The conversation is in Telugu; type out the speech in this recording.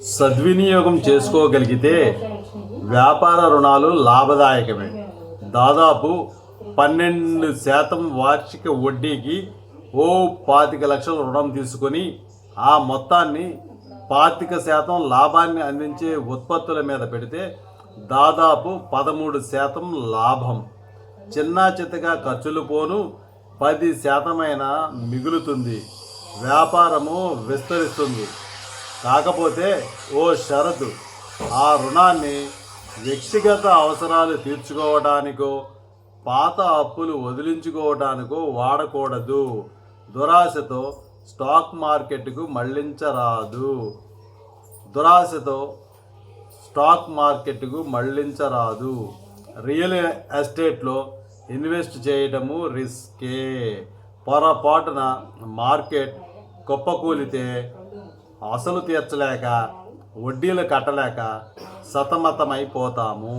సద్వినియోగం చేసుకోగలిగితే వ్యాపార రుణాలు లాభదాయకమే. దాదాపు పన్నెండు శాతం వార్షిక వడ్డీకి ఓ పాతిక లక్షల రుణం తీసుకొని ఆ మొత్తాన్ని పాతిక శాతం లాభాన్ని అందించే ఉత్పత్తుల మీద పెడితే దాదాపు పదమూడు శాతం లాభం. చిన్న చిత్తగా ఖర్చులు పోను పది శాతమైన మిగులుతుంది. వ్యాపారము విస్తరిస్తుంది. కాకపోతే ఓ షరతు ఆ రుణాన్ని వ్యక్తిగత అవసరాలు తీర్చుకోవడానికో పాత అప్పులు వదిలించుకోవడానికో వాడకూడదు. దురాశతో స్టాక్ మార్కెట్కు మళ్ళించరాదు దురాశతో స్టాక్ మార్కెట్కు మళ్ళించరాదు రియల్ ఎస్టేట్లో ఇన్వెస్ట్ చేయడము రిస్కే. పొరపాటున మార్కెట్ కుప్పకూలితే అసలు తీర్చలేక వడ్డీలు కట్టలేక సతమతమైపోతాము.